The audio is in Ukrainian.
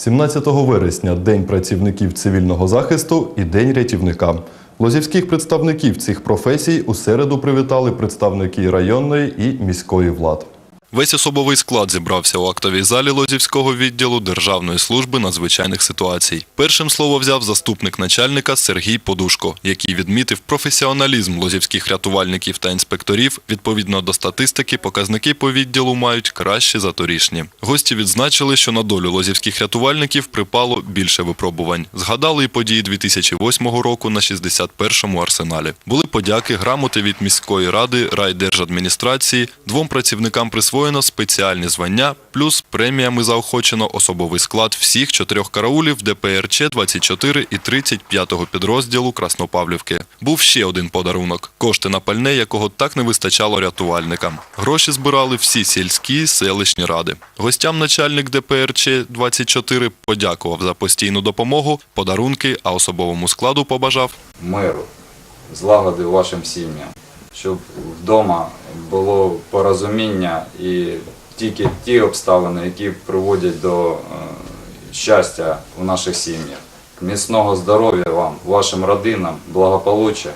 17 вересня День працівників цивільного захисту і День рятівника. Лозівських представників цих професій у середу привітали представники районної і міської влад. Весь особовий склад зібрався у актовій залі Лозівського відділу Державної служби надзвичайних ситуацій. Першим слово взяв заступник начальника Сергій Подушко, який відмітив професіоналізм лозівських рятувальників та інспекторів. Відповідно до статистики, показники по відділу мають кращі за торішні. Гості відзначили, що на долю лозівських рятувальників припало більше випробувань. Згадали і події 2008 року на 61-му арсеналі. Були подяки, грамоти від міської ради, райдержадміністрації. Двом працівникам присвоєно спеціальні звання, плюс преміями заохочено особовий склад всіх чотирьох караулів ДПРЧ 24 і 35-го підрозділу Краснопавлівки. Був ще один подарунок – кошти на пальне, якого так не вистачало рятувальникам. Гроші збирали всі сільські селищні ради. Гостям начальник ДПРЧ 24 подякував за постійну допомогу, подарунки, а особовому складу побажав миру, злагоди вашим сім'ям, щоб вдома було порозуміння і тільки ті обставини, які приводять до е, щастя у наших сім'ях. Міцного здоров'я вам, вашим родинам, благополуччя